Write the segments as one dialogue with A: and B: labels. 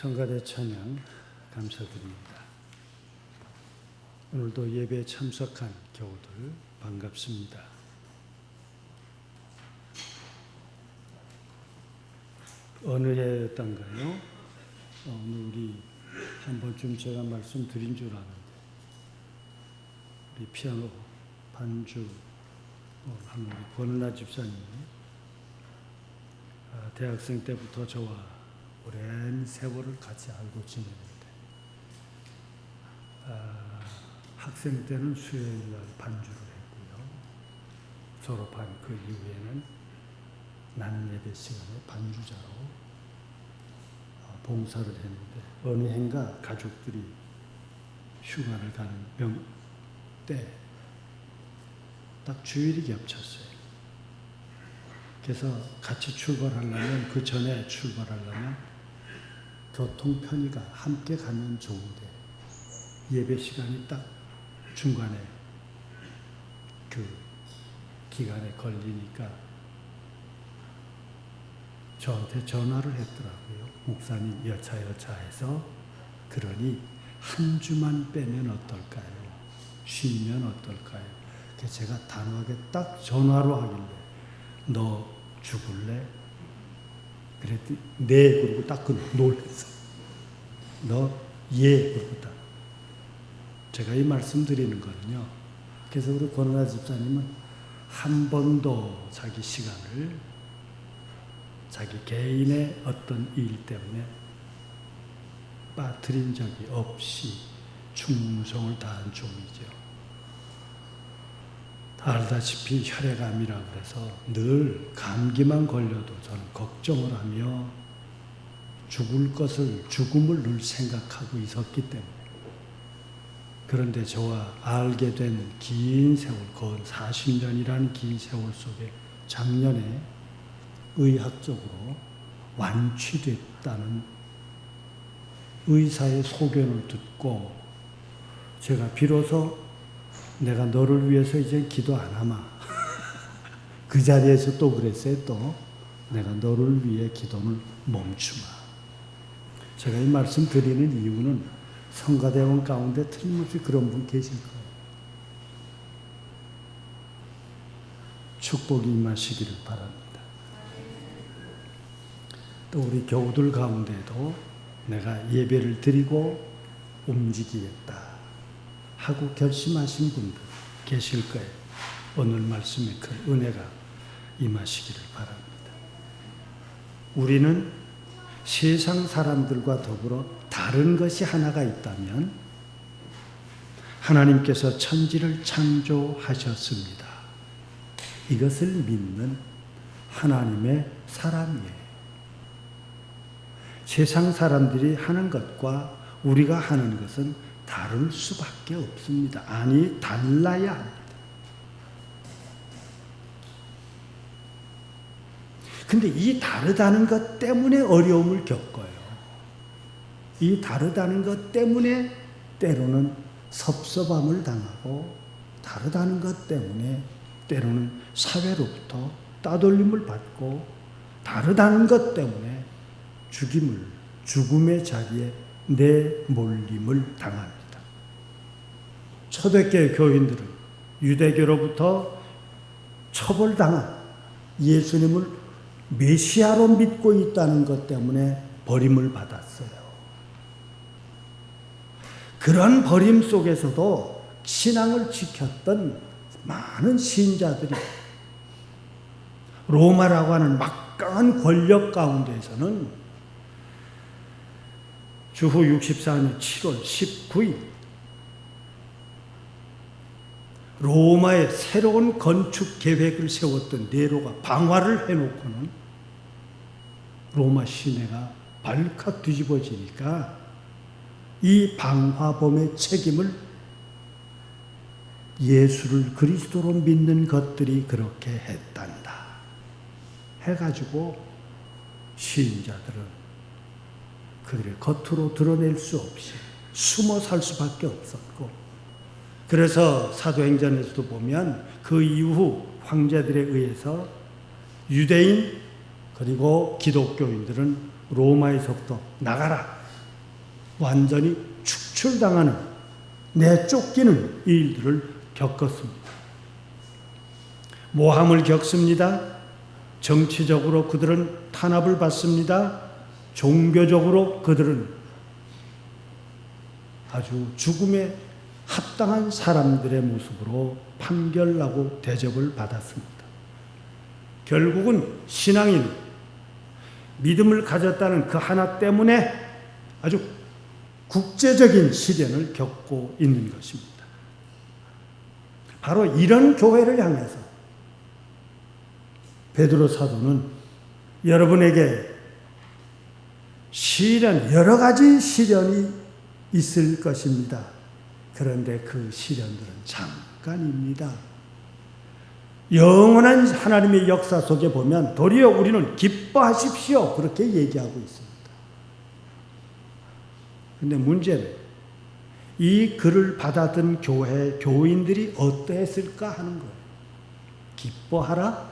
A: 성가대 찬양 감사드립니다. 오늘도 예배에 참석한 교우들 반갑습니다. 어느 해였던가요? 어, 오늘 우리 한 번쯤 제가 말씀드린 줄 아는데 우리 피아노 반주 어, 한 우리 권은아 집사님이 아, 대학생 때부터 저와 오랜 세월을 같이 알고 지내는데 아, 학생 때는 수요일 날 반주를 했고요. 졸업한 그 이후에는 난 예배 시간에 반주자로 어, 봉사를 했는데 어느 해인가 가족들이 휴가를 가는 명 때 딱 주일이 겹쳤어요. 그래서 같이 출발하려면 그 전에 출발하려면 교통 편의가 함께 가면 좋은데 예배 시간이 딱 중간에 그 기간에 걸리니까 저한테 전화를 했더라고요. 목사님 여차 여차해서 그러니 한 주만 빼면 어떨까요? 쉬면 어떨까요? 제가 단호하게 딱 전화로 하길래 너 죽을래? 그랬더니 네 그러고 딱 그 놀랬어. 너 예 그러고 딱. 제가 이 말씀 드리는 거는요. 그래서 우리 권은아 집사님은 한 번도 자기 시간을 자기 개인의 어떤 일 때문에 빠뜨린 적이 없이 충성을 다한 종이죠. 알다시피 혈액암이라고 해서 늘 감기만 걸려도 저는 걱정을 하며 죽을 것을 죽음을 늘 생각하고 있었기 때문에. 그런데 저와 알게 된 긴 세월, 건 40년이라는 긴 세월 속에 작년에 의학적으로 완치됐다는 의사의 소견을 듣고 제가 비로소 내가 너를 위해서 이제 기도 안 하마. 그 자리에서 또 그랬어요. 또 내가 너를 위해 기도를 멈추마. 제가 이 말씀 드리는 이유는 성가대원 가운데 틀림없이 그런 분 계실 거예요. 축복이 임하시기를 바랍니다. 또 우리 교우들 가운데도 내가 예배를 드리고 움직이겠다. 하고 결심하신 분들 계실 거예요. 오늘 말씀에 큰 은혜가 임하시기를 바랍니다. 우리는 세상 사람들과 더불어 다른 것이 하나가 있다면 하나님께서 천지를 창조하셨습니다. 이것을 믿는 하나님의 사람이에요. 세상 사람들이 하는 것과 우리가 하는 것은 다를 수밖에 없습니다. 아니, 달라야 합니다. 근데 이 다르다는 것 때문에 어려움을 겪어요. 이 다르다는 것 때문에 때로는 섭섭함을 당하고 다르다는 것 때문에 때로는 사회로부터 따돌림을 받고 다르다는 것 때문에 죽임을 죽음의 자리에 내몰림을 당합니다. 초대교회 교인들은 유대교로부터 처벌당한 예수님을 메시아로 믿고 있다는 것 때문에 버림을 받았어요. 그런 버림 속에서도 신앙을 지켰던 많은 신자들이 로마라고 하는 막강한 권력 가운데에서는 주후 64년 7월 19일 로마의 새로운 건축 계획을 세웠던 네로가 방화를 해놓고는 로마 시내가 발칵 뒤집어지니까 이 방화범의 책임을 예수를 그리스도로 믿는 것들이 그렇게 했단다. 해가지고 시인자들은 그들의 겉으로 드러낼 수 없이 숨어 살 수밖에 없었고 그래서 사도행전에서도 보면 그 이후 황제들에 의해서 유대인 그리고 기독교인들은 로마에서부터 나가라 완전히 축출당하는 내쫓기는 일들을 겪었습니다. 모함을 겪습니다. 정치적으로 그들은 탄압을 받습니다. 종교적으로 그들은 아주 죽음에 합당한 사람들의 모습으로 판결하고 대접을 받았습니다. 결국은 신앙인, 믿음을 가졌다는 그 하나 때문에 아주 국제적인 시련을 겪고 있는 것입니다. 바로 이런 교회를 향해서 베드로 사도는 여러분에게 시련, 여러 가지 시련이 있을 것입니다. 그런데 그 시련들은 잠깐입니다. 영원한 하나님의 역사 속에 보면 도리어 우리는 기뻐하십시오. 그렇게 얘기하고 있습니다. 근데 문제는 이 글을 받았던 교회 교인들이 어떠했을까 하는 거예요. 기뻐하라?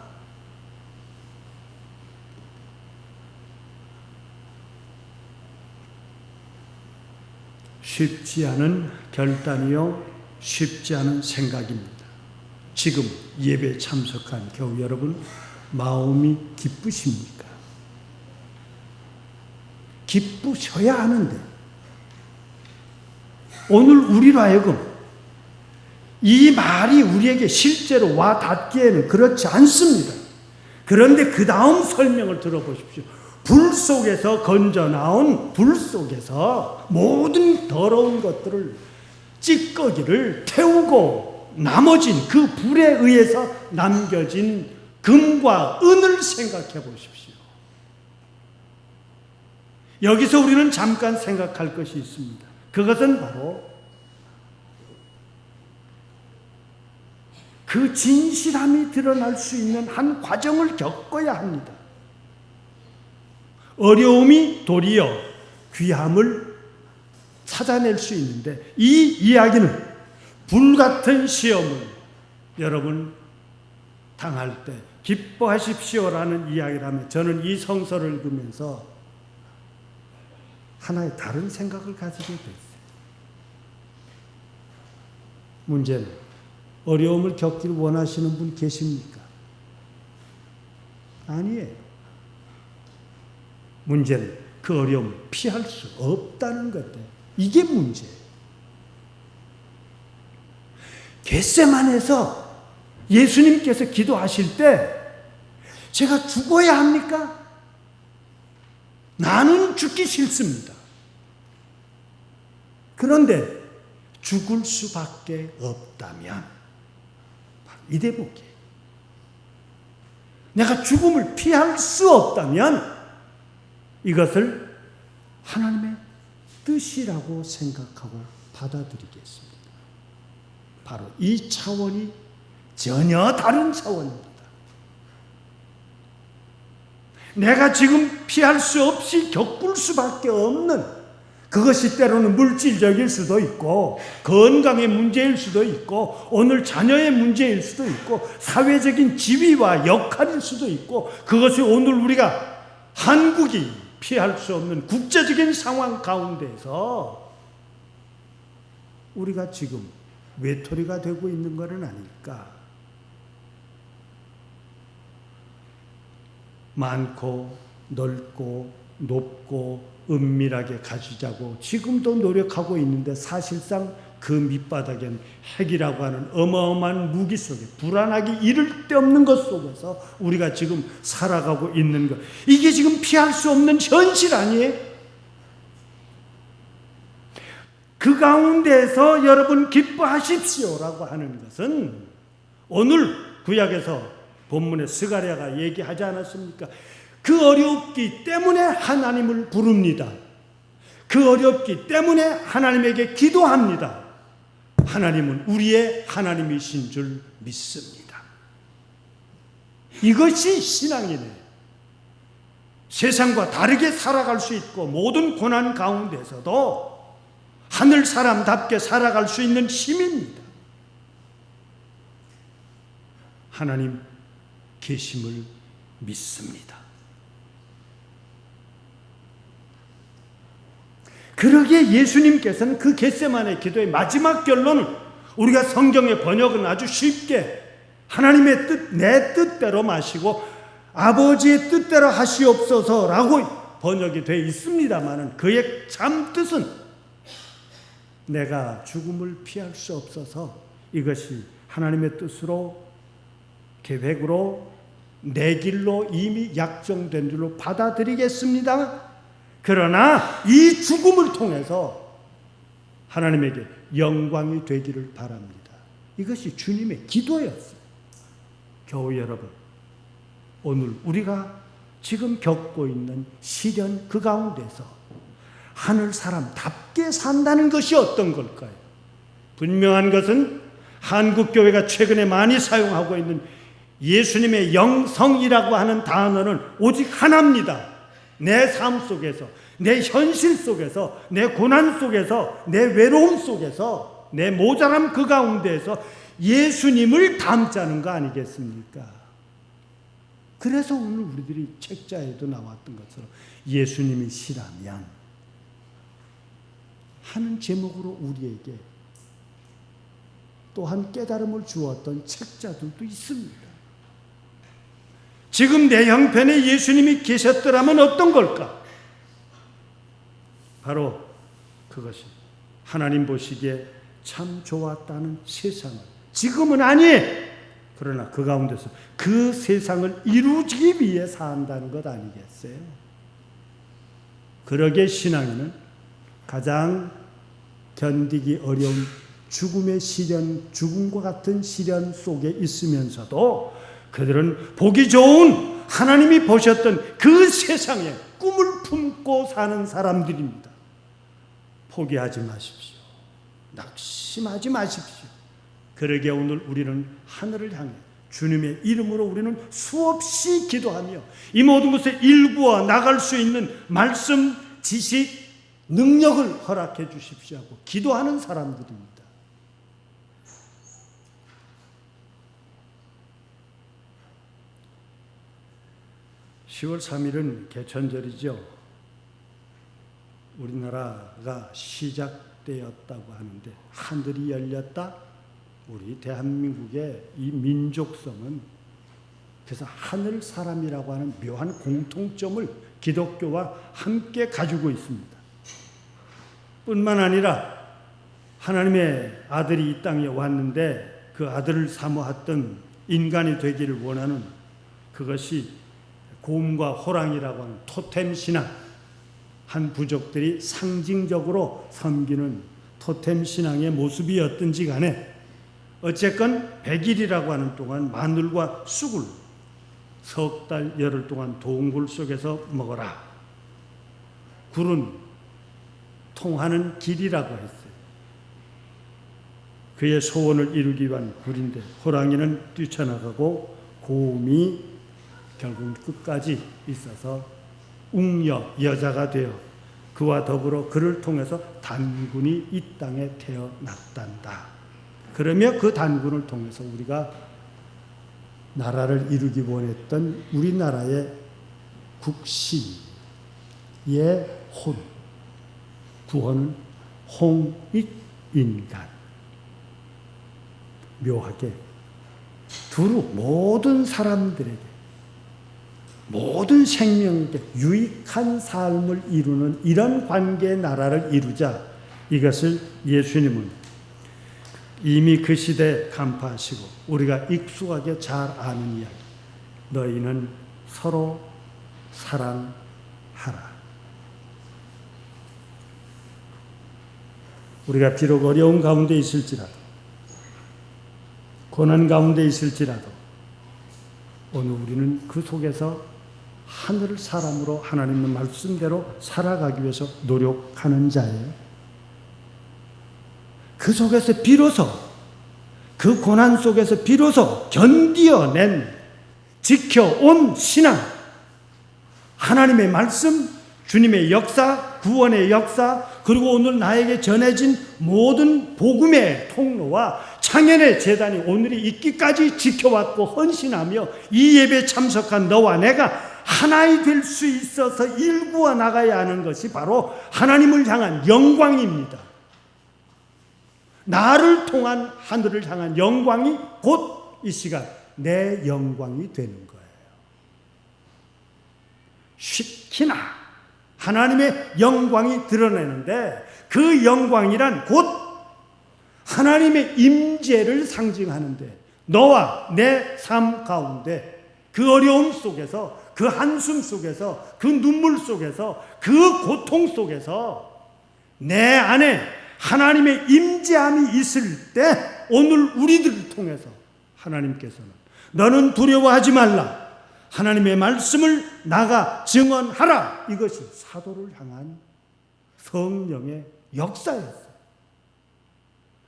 A: 쉽지 않은 결단이요, 쉽지 않은 생각입니다. 지금 예배 참석한 교우 여러분, 마음이 기쁘십니까? 기쁘셔야 하는데, 오늘 우리로 하여금 이 말이 우리에게 실제로 와 닿기에는 그렇지 않습니다. 그런데 그 다음 설명을 들어보십시오. 불 속에서 건져 나온 불 속에서 모든 더러운 것들을 찌꺼기를 태우고 나머진 그 불에 의해서 남겨진 금과 은을 생각해 보십시오. 여기서 우리는 잠깐 생각할 것이 있습니다. 그것은 바로 그 진실함이 드러날 수 있는 한 과정을 겪어야 합니다. 어려움이 도리어 귀함을 찾아낼 수 있는데 이 이야기는 불같은 시험을 여러분 당할 때 기뻐하십시오라는 이야기라면 저는 이 성서를 읽으면서 하나의 다른 생각을 가지게 됐어요. 문제는 어려움을 겪기를 원하시는 분 계십니까? 아니에요. 문제는 그 어려움을 피할 수 없다는 것 때문에 이게 문제예요. 겟세만에서 예수님께서 기도하실 때 제가 죽어야 합니까? 나는 죽기 싫습니다. 그런데 죽을 수밖에 없다면 이 대목이에요. 내가 죽음을 피할 수 없다면 이것을 하나님의 뜻이라고 생각하고 받아들이겠습니다. 바로 이 차원이 전혀 다른 차원입니다. 내가 지금 피할 수 없이 겪을 수밖에 없는 그것이 때로는 물질적일 수도 있고 건강의 문제일 수도 있고 오늘 자녀의 문제일 수도 있고 사회적인 지위와 역할일 수도 있고 그것이 오늘 우리가 한국이 피할 수 없는 국제적인 상황 가운데서 우리가 지금 외톨이가 되고 있는 것은 아닐까? 많고 넓고 높고 은밀하게 가지자고 지금도 노력하고 있는데 사실상 그 밑바닥엔 핵이라고 하는 어마어마한 무기 속에 불안하기 이를 데 없는 것 속에서 우리가 지금 살아가고 있는 것. 이게 지금 피할 수 없는 현실 아니에요? 그 가운데서 여러분 기뻐하십시오라고 하는 것은 오늘 구약에서 본문에 스가랴가 얘기하지 않았습니까? 그 어렵기 때문에 하나님을 부릅니다. 그 어렵기 때문에 하나님에게 기도합니다. 하나님은 우리의 하나님이신 줄 믿습니다. 이것이 신앙이네. 세상과 다르게 살아갈 수 있고 모든 고난 가운데서도 하늘 사람답게 살아갈 수 있는 힘입니다. 하나님 계심을 믿습니다. 그러기에 예수님께서는 그 겟세만의 기도의 마지막 결론은 우리가 성경의 번역은 아주 쉽게 하나님의 뜻, 내 뜻대로 마시고 아버지의 뜻대로 하시옵소서라고 번역이 되어 있습니다만은 그의 참 뜻은 내가 죽음을 피할 수 없어서 이것이 하나님의 뜻으로 계획으로 내 길로 이미 약정된 줄로 받아들이겠습니다. 그러나 이 죽음을 통해서 하나님에게 영광이 되기를 바랍니다. 이것이 주님의 기도였어요. 교우 여러분, 오늘 우리가 지금 겪고 있는 시련 그 가운데서 하늘 사람답게 산다는 것이 어떤 걸까요? 분명한 것은 한국 교회가 최근에 많이 사용하고 있는 예수님의 영성이라고 하는 단어는 오직 하나입니다. 내 삶 속에서, 내 현실 속에서, 내 고난 속에서, 내 외로움 속에서, 내 모자람 그 가운데에서 예수님을 담자는 거 아니겠습니까? 그래서 오늘 우리들이 책자에도 나왔던 것처럼 예수님이 시라면 하는 제목으로 우리에게 또한 깨달음을 주었던 책자들도 있습니다. 지금 내 형편에 예수님이 계셨더라면 어떤 걸까? 바로 그것이 하나님 보시기에 참 좋았다는 세상을 지금은 아니에요. 그러나 그 가운데서 그 세상을 이루기 위해 산다는 것 아니겠어요? 그러게 신앙에는 가장 견디기 어려운 죽음의 시련, 죽음과 같은 시련 속에 있으면서도 그들은 보기 좋은 하나님이 보셨던 그 세상에 꿈을 품고 사는 사람들입니다. 포기하지 마십시오. 낙심하지 마십시오. 그러게 오늘 우리는 하늘을 향해 주님의 이름으로 우리는 수없이 기도하며 이 모든 것에 일구어 나갈 수 있는 말씀, 지식, 능력을 허락해 주십시오 기도하는 사람들입니다. 10월 3일은 개천절이죠. 우리나라가 시작되었다고 하는데 하늘이 열렸다. 우리 대한민국의 이 민족성은 그래서 하늘 사람이라고 하는 묘한 공통점을 기독교와 함께 가지고 있습니다. 뿐만 아니라 하나님의 아들이 이 땅에 왔는데 그 아들을 사모했던 인간이 되기를 원하는 그것이 곰과 호랑이라고 하는 토템 신앙 한 부족들이 상징적으로 섬기는 토템 신앙의 모습이었든지 간에 어쨌건 100일이라고 하는 동안 마늘과 쑥을 석 달 열흘 동안 동굴 속에서 먹어라. 굴은 통하는 길이라고 했어요. 그의 소원을 이루기 위한 굴인데 호랑이는 뛰쳐나가고 곰이 결국 끝까지 있어서 웅여 여자가 되어 그와 더불어 그를 통해서 단군이 이 땅에 태어났단다. 그러며 그 단군을 통해서 우리가 나라를 이루기 원했던 우리나라의 국시의 혼, 구원은 홍익 인간. 묘하게 두루 모든 사람들에게 모든 생명에게 유익한 삶을 이루는 이런 관계의 나라를 이루자. 이것을 예수님은 이미 그 시대에 간파하시고 우리가 익숙하게 잘 아는 이야기. 너희는 서로 사랑하라. 우리가 비록 어려운 가운데 있을지라도 고난 가운데 있을지라도 오늘 우리는 그 속에서 하늘 사람으로 하나님의 말씀대로 살아가기 위해서 노력하는 자예요. 그 속에서 비로소 그 고난 속에서 비로소 견디어낸 지켜온 신앙 하나님의 말씀 주님의 역사 구원의 역사 그리고 오늘 나에게 전해진 모든 복음의 통로와 창현의 재단이 오늘이 있기까지 지켜왔고 헌신하며 이 예배에 참석한 너와 내가 하나이 될 수 있어서 일구어 나가야 하는 것이 바로 하나님을 향한 영광입니다. 나를 통한 하늘을 향한 영광이 곧 이 시간 내 영광이 되는 거예요. 쉽기나 하나님의 영광이 드러내는데 그 영광이란 곧 하나님의 임재를 상징하는데 너와 내 삶 가운데 그 어려움 속에서 그 한숨 속에서 그 눈물 속에서 그 고통 속에서 내 안에 하나님의 임재함이 있을 때 오늘 우리들을 통해서 하나님께서는 너는 두려워하지 말라. 하나님의 말씀을 나가 증언하라. 이것이 사도를 향한 성령의 역사였어요.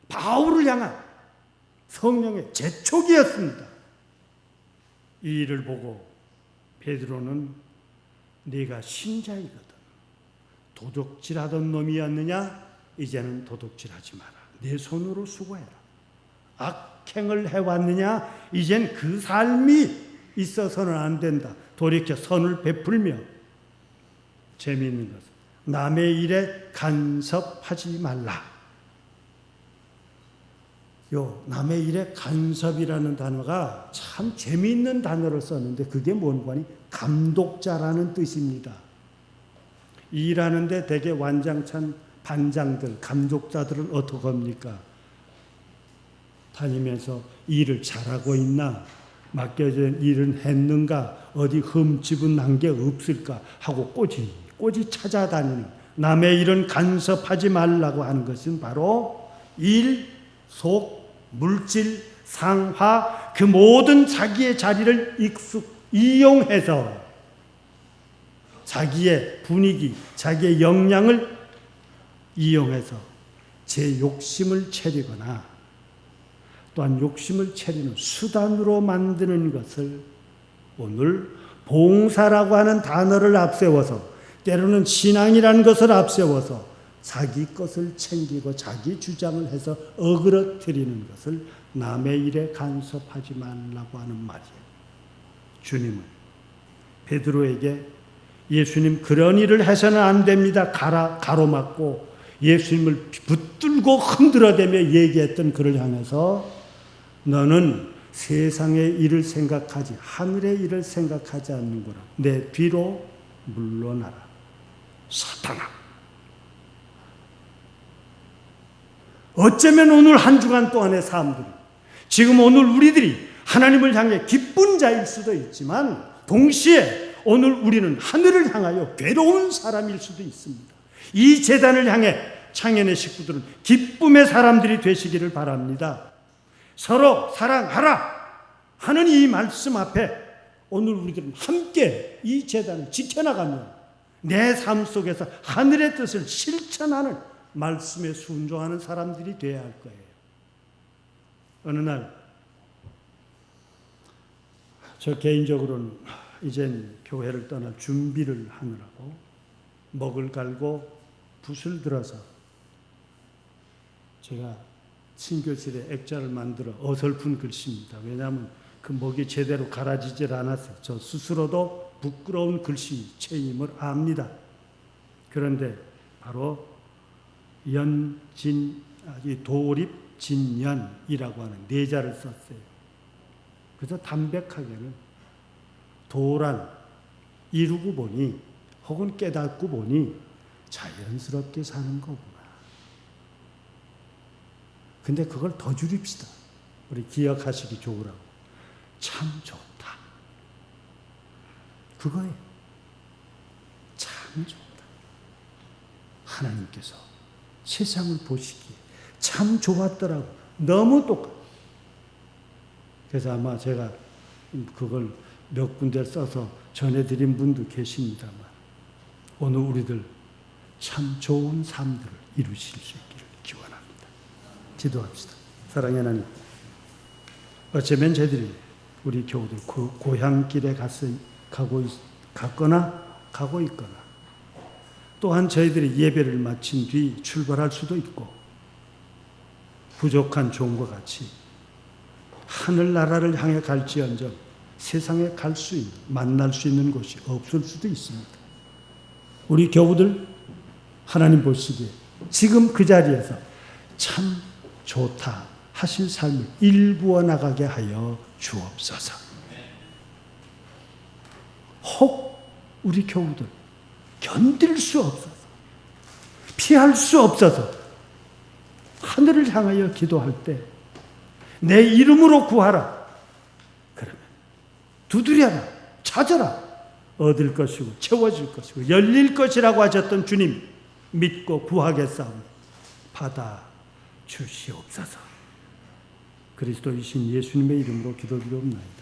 A: 바울을 향한 성령의 재촉이었습니다. 이 일을 보고 베드로는 네가 신자이거든. 도둑질하던 놈이었느냐? 이제는 도둑질하지 마라. 내 손으로 수고해라. 악행을 해왔느냐? 이젠 그 삶이 있어서는 안 된다. 돌이켜 선을 베풀며 재미있는 것은 남의 일에 간섭하지 말라. 요 남의 일에 간섭이라는 단어가 참 재미있는 단어를 썼는데 그게 뭔가니 감독자라는 뜻입니다. 일하는데 대개 완장찬 반장들, 감독자들은 어떻게 합니까? 다니면서 일을 잘하고 있나? 맡겨진 일은 했는가? 어디 흠집은 난 게 없을까? 하고 꼬지, 꼬지 찾아다니는 남의 일은 간섭하지 말라고 하는 것은 바로 일, 속, 물질, 상화, 그 모든 자기의 자리를 익숙, 이용해서 자기의 분위기, 자기의 역량을 이용해서 제 욕심을 채리거나 또한 욕심을 채리는 수단으로 만드는 것을 오늘 봉사라고 하는 단어를 앞세워서 때로는 신앙이라는 것을 앞세워서 자기 것을 챙기고 자기 주장을 해서 어그러뜨리는 것을 남의 일에 간섭하지 말라고 하는 말이에요. 주님은 베드로에게 예수님 그런 일을 해서는 안 됩니다. 가라 가로막고 예수님을 붙들고 흔들어대며 얘기했던 그를 향해서 너는 세상의 일을 생각하지 하늘의 일을 생각하지 않는구나. 내 뒤로 물러나라. 사탄아. 어쩌면 오늘 한 주간 동안의 삶들이 지금 오늘 우리들이 하나님을 향해 기쁜 자일 수도 있지만 동시에 오늘 우리는 하늘을 향하여 괴로운 사람일 수도 있습니다. 이 재단을 향해 창현의 식구들은 기쁨의 사람들이 되시기를 바랍니다. 서로 사랑하라 하는 이 말씀 앞에 오늘 우리들은 함께 이 재단을 지켜나가며 내 삶 속에서 하늘의 뜻을 실천하는 말씀에 순종하는 사람들이 되어야 할 거예요. 어느 날 저 개인적으로는 이젠 교회를 떠날 준비를 하느라고 먹을 갈고 붓을 들어서 제가 친교실에 액자를 만들어 어설픈 글씨입니다. 왜냐하면 그 먹이 제대로 갈아지질 않았어요. 저 스스로도 부끄러운 글씨 체임을 압니다. 그런데 바로 연진 도립 진연이라고 하는 네 자를 썼어요. 그래서 담백하게는 도란 이루고 보니 혹은 깨닫고 보니 자연스럽게 사는 거구나. 근데 그걸 더 줄입시다. 우리 기억하시기 좋으라고. 참 좋다. 그거예요. 참 좋다. 하나님께서 세상을 보시기에 참 좋았더라고. 너무 똑같. 그래서 아마 제가 그걸 몇 군데 써서 전해드린 분도 계십니다만 오늘 우리들 참 좋은 삶들을 이루실 수 있기를 기원합니다. 기도합시다. 사랑의 하나님, 어쩌면 저희들이 우리 교우들 고, 고향길에 갔, 가고 있, 갔거나 가고 있거나 또한 저희들이 예배를 마친 뒤 출발할 수도 있고 부족한 종과 같이 하늘나라를 향해 갈지언정 세상에 갈 수 있는, 만날 수 있는 곳이 없을 수도 있습니다. 우리 교우들 하나님 보시기에 지금 그 자리에서 참 좋다 하실 삶을 일부어 나가게 하여 주옵소서. 혹 우리 교우들 견딜 수 없어서 피할 수 없어서 하늘을 향하여 기도할 때 내 이름으로 구하라. 그러면 두드려라. 찾아라. 얻을 것이고 채워질 것이고 열릴 것이라고 하셨던 주님 믿고 구하겠사오니 받아 주시옵소서. 그리스도이신 예수님의 이름으로 기도드리옵나이다.